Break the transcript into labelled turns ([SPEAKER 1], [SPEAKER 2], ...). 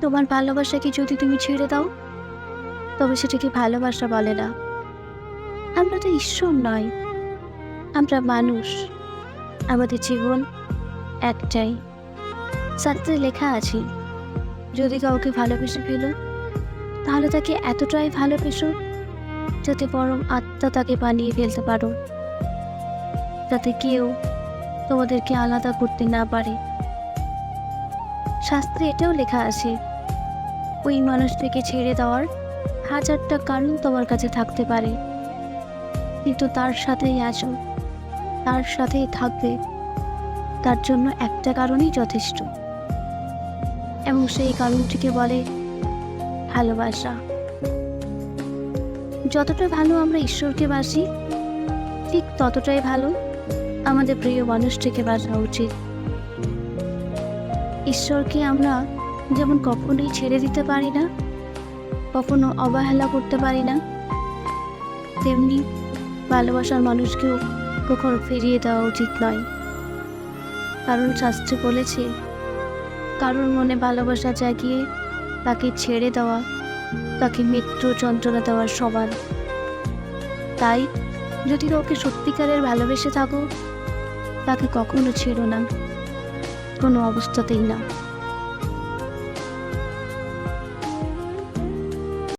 [SPEAKER 1] তোমার ভালোবাসাকে যদি তুমি ছেড়ে দাও, তবে সেটাকে ভালোবাসা বলে না। আমরা তো ঈশ্বর নয়, আমরা মানুষ। আমাদের জীবন একটাই। সাথে লেখা আছে, যদি কাউকে ভালোবেসে ফেলো, তাহলে তাকে এতটাই ভালোবেসো যাতে পরম আত্মা তাকে বানিয়ে ফেলতে পারো। যাতে কেউ তোমাদেরকে আলাদা করতে না পারে। শাস্ত্রে এটাও লেখা আছে। ওই মানুষটিকে ছেড়ে দেওয়ার হাজারটা কারণ তোমার কাছে থাকতে পারে। কিন্তু তার সাথেই আছো তার সাথেই থাকবে। তার জন্য একটা কারণই যথেষ্ট। এবং সেই কারণটিকে বলে ভালোবাসা। যতটা ভালো আমরা ঈশ্বরকে বাসি, ঠিক ততটাই ভালো আমাদের প্রিয় মানুষটিকে বাসা উচিত। ঈশ্বরকে আমরা যেমন কখনোই ছেড়ে দিতে পারি না, কখনো অবহেলা করতে পারি না, তেমনি ভালোবাসার মানুষকেও কখনো ফিরিয়ে দেওয়া উচিত নয়। কারণ শাস্ত্রে বলেছে, কারোর মনে ভালোবাসা জাগিয়ে তাকে ছেড়ে দেওয়া, তাকে মৃত্যু যন্ত্রণা দেওয়ার সমান। তাই যদি কাউকে সত্যিকারের ভালোবেসে থাকো, তাকে কখনো ছেড়ো না। কোনো অবস্থাতেই না।